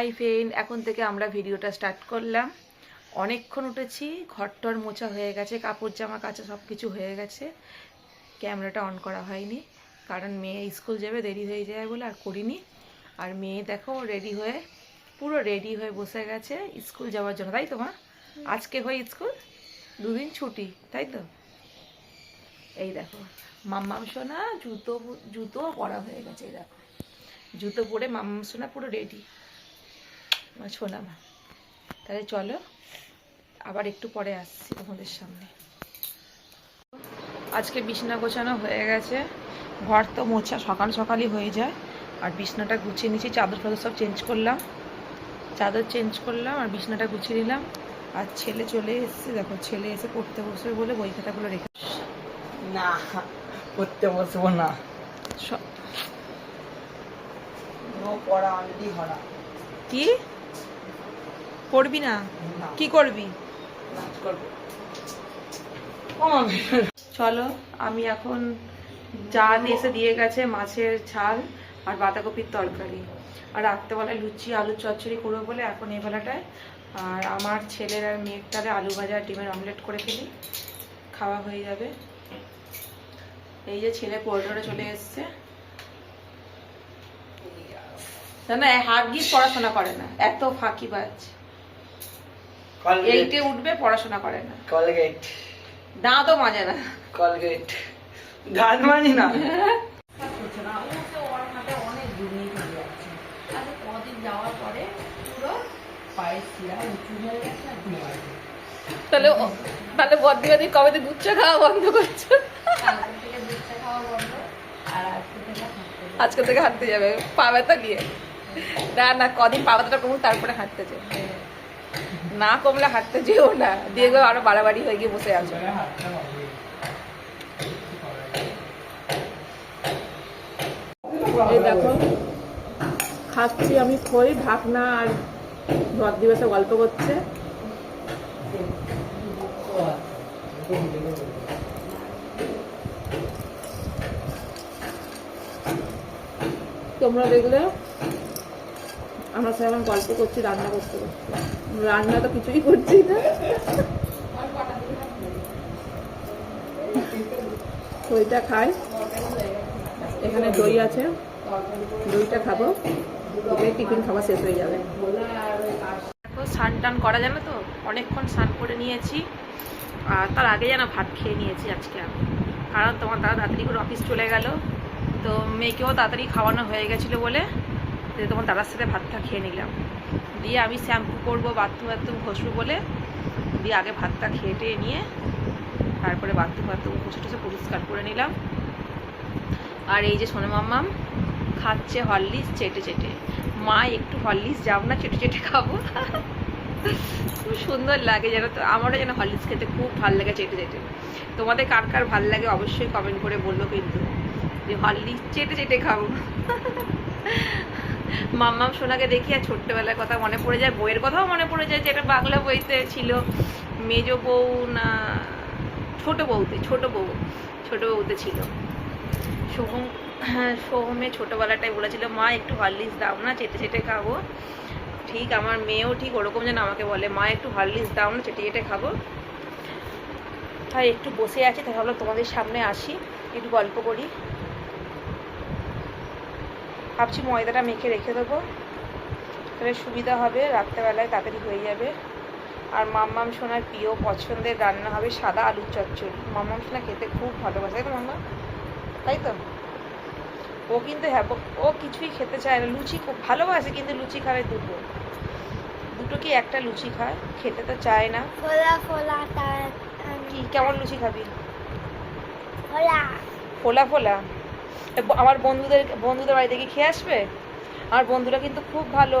Hi friend, এখন থেকে আমরা ভিডিওটা স্টার্ট করলাম। অনেকক্ষণ উঠেছি, ঘরটর মোছা হয়ে গেছে, কাপড়, জামা, কাচা সব কিছু হয়ে গেছে। ক্যামেরাটা অন করা হয়নি, কারণ মেয়ে স্কুল যাবে, দেরি হয়ে যায় বলে আর করিনি। আর মেয়ে দেখো রেডি হয়ে, পুরো রেডি হয়ে বসে গেছে স্কুল যাওয়ার জন্য, তাই তো মা? আজকে হয় স্কুল, দুদিন ছুটি, তাই তো? এই দেখো, মাম্মাম সোনা জুতো জুতো পরা হয়ে গেছে, এই দেখো। জুতো পরে মাম্মাম সোনা পুরো রেডি সোনা মা তাহলে চলো আবার একটু পরে আসছি তোমাদের সামনে। আজকে বিছনা গোছানো হয়ে গেছে। ঘর তো মোছা সকাল সকালই হয়ে যায়। আর বিছনাটা গুছিয়ে নিয়েছি চাদর ফাদর সব চেঞ্জ করলাম। চাদর চেঞ্জ করলাম আর বিছনাটা গুছিয়ে নিলাম। আর ছেলে চলে এসেছে দেখো ছেলে এসে পড়তে বসবে বলে বই খাতাগুলো রেখে না করতে বসবো না। পড়া অনলি হরা কি? করবি না? কি করবি। চলো আমি এখন যা এসে দিয়ে গেছে মাছের ঝাল আর বাঁধাকপির তরকারি। আর রাত্রেবেলায় লুচি আলু চচ্চড়ি করব বলে এখন এই বেলাটায়। আর আমার ছেলের আর মেয়ের তারে আলু ভাজা ডিমের অমলেট করে ফেলি। খাওয়া হয়ে যাবে। এই যে ছেলে কোরিডোরে চলে এসছে। না হাত গিয়ে পড়াশোনা করে না এত ফাঁকি বাজ কলগেট এইটে উঠবে পড়াশোনা করে না। কলগেট দাঁতও মাজে না। কলগেট গান মানি না। তাহলে তাহলে বদ্রিবাদি কবে থেকে দুধ খাওয়া বন্ধ করছ? আজকে থেকে হাঁটতে যাবে। পা ব্যথা নিয়ে। না না কদিন পা ব্যথাটা কমুক তারপরে হাঁটতে যাবে। না কমলে হাঁটতে যেও না। দিয়ে আরও বাড়াবাড়ি হয়ে গিয়ে বসে আছো। দেখো, খাচ্ছি আমি খই, ঢাকনা আর বদ্রিবাসে গল্প করছে। তোমরা দেখলে? আমরা এখন গল্প করছি, রান্না করতে করতে। রান্না তো কিছুই করছি না। দইটা খাই। এখানে দই আছে। দইটা খাব। টিফিন খাওয়া শেষ হয়ে যাবে। দেখো, স্নান টান করা যাবে তো? অনেকক্ষণ স্নান করে নিয়েছি। আর তার আগে যেন ভাত খেয়ে নিয়েছি আজকে আমি। কারণ তোমার দাদা তাড়াতাড়ি করে অফিস চলে গেল। তো মেয়েকেও তাড়াতাড়ি খাওয়ানো হয়ে গেছিল বলে তো তোমার দাদার সাথে ভাতটা খেয়ে নিলাম। দিয়ে আমি শ্যাম্পু করব, বাথরুম বাথরুম ঘষবো বলে দিয়ে আগে ভাতটা খেয়ে টেয়ে নিয়ে তারপরে বাথরুম বাথরুম ঘষে টুসে পরিষ্কার করে নিলাম। আর এই যে সোনা মাম্মাম খাচ্ছে হরলিক্স চেটে চেটে। মা, একটু হরলিক্স যাও না, চেটে চেটে খাব। খুব সুন্দর লাগে যেন তো, আমারও যেন হরলিক্স খেতে খুব ভালো লাগে চেটে চেটে। তোমাদের কার কার ভালো লাগে অবশ্যই কমেন্ট করে বলল কিন্তু। যে হরলিক্স চেটে চেটে খাব। মাম্মাম সোনাকে দেখি আর ছোট্টবেলার কথা মনে পড়ে যায়, বইয়ের কথাও মনে পড়ে যায় যেটা বাংলা বইতে ছিল, মেজ বউ না, ছোট বউতে, ছোট বউ, ছোট বউতে ছিল। সোহম, সোহমে ছোটোবেলাটায় বলেছিল, মা, একটু হরলিক্স দাও না, চেটে চেটে খাব। ঠিক, আমার মেয়েও ঠিক ওরকম যেন আমাকে বলে, মা, একটু হরলিক্স দাও না, চেটে চেটে খাব। তাই একটু বসে আছি, তাই তোমাদের সামনে আসি, একটু গল্প করি। ভাবছি ময়দাটা মেখে রেখে দেবো। তাহলে সুবিধা হবে রাত্রেবেলায় তাড়াতাড়ি হয়ে যাবে। আর মাম্মাম সোনার প্রিয় পছন্দের রান্না হবে সাদা আলুর চচ্চড়ি। মাম্মাম সোনা খেতে খুব ভালোবাসে তাই তো মাম্মা? তাই তো? ও কিন্তু হ্যাঁ ও- কিছুই খেতে চায় না। লুচি খুব ভালোবাসে কিন্তু লুচি খাবে দুটো। দুটো কি একটা লুচি খায়? খেতে তো চায় না। ফোলা ফোলা কি কেমন লুচি খাবি? ফোলা ফোলা? আমার বন্ধুদের বন্ধুদের বাড়িতে কি খেয়ে আসবে? আমার বন্ধুরা কিন্তু খুব ভালো।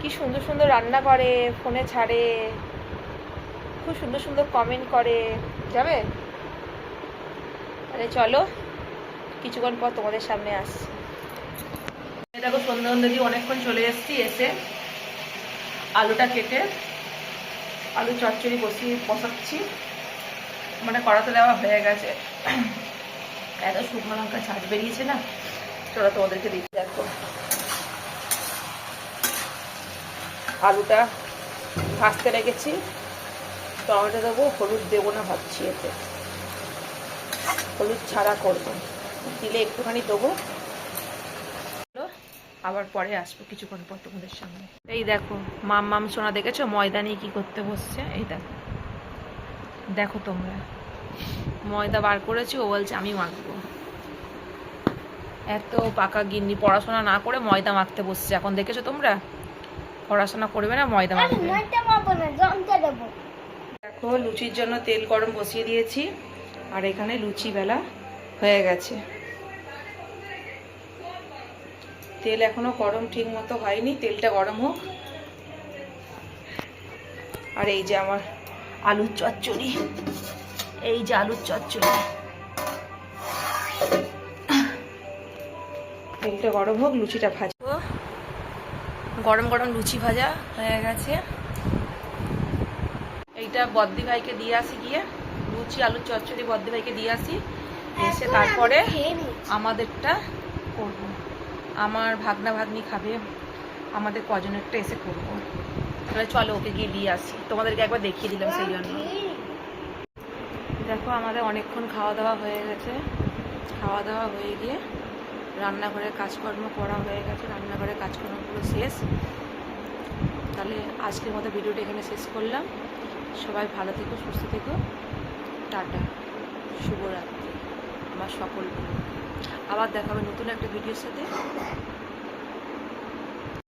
কি সুন্দর সুন্দর রান্না করে, ফোনে ছাড়ে, খুব সুন্দর সুন্দর কমেন্ট করে। যাবে? আরে চলো, কিছুক্ষণ পর তোমাদের সামনে আসছি। দেখো সন্ধ্যা সন্ধ্যা অনেকক্ষণ চলে এসেছি, এসে আলুটা কেটে আলু চচ্চড়ি বসিয়ে বসাচ্ছি। মানে কড়াতে দেওয়া হয়ে গেছে। এত শুকনো লঙ্কা ছাঁচ বেরিয়েছে না? চলো তোমাদেরকে দিচ্ছি দেখো। আলুটা ভাজতে রেখেছি। টমেটো দেবো, হলুদ দেবো না ভাবছি এতে। হলুদ ছাড়া করব। দিলে একটুখানি দেবো। আবার পরে আসব কিছুক্ষণ পর তোমাদের সামনে। এই দেখো, মাম মাম সোনা দেখেছ? ময়দা নিয়ে কি করতে বসছে? এই দেখো। দেখো তোমরা। ময়দা বার করেছি ও বলছে আমি মাখবো। এত পাকা গিন্নি পড়াশোনা না করে ময়দা মাখতে বসছে। এখন দেখেছ তোমরা? পড়াশোনা করবে না ময়দা মাখবে। দেখো লুচির জন্য তেল গরম বসিয়ে দিয়েছি আর এখানে লুচি বেলা হয়ে গেছে। তেল এখনও গরম ঠিক মতো হয়নি তেলটা গরম হোক। আর এই যে আমার আলুর চচ্চড়ি। এই যে আলুর চচ্চড়ি। গরম হোক লুচিটা ভাজবো গরম গরম লুচি ভাজা হয়ে গেছে। এইটা বদ্দি ভাইকে দিয়ে আসি গিয়ে। লুচি আলুর চচ্চড়ি বদ্দি ভাইকে দিয়ে আসি। এসে তারপরে। আমাদেরটা করব। আমার ভাগনা ভাগ্নি খাবে। আমাদের কজনেরটা এসে করব। তাহলে চলো ওকে গিয়ে দিয়ে আসি। তোমাদেরকে একবার দেখিয়ে দিলাম সেই জন্য। দেখো আমাদের অনেকক্ষণ খাওয়া দাওয়া হয়ে গেছে। খাওয়া দাওয়া হয়ে গিয়ে রান্নাঘরের কাজকর্ম করা হয়ে গেছে। রান্নাঘরের কাজকর্মগুলো শেষ। তাহলে আজকের মতো ভিডিওটা এখানে শেষ করলাম। সবাই ভালো থেকো, সুস্থ থেকো। টাটা। শুভরাত্রি। আমার সকল আবার দেখাবে নতুন একটা ভিডিওর সাথে।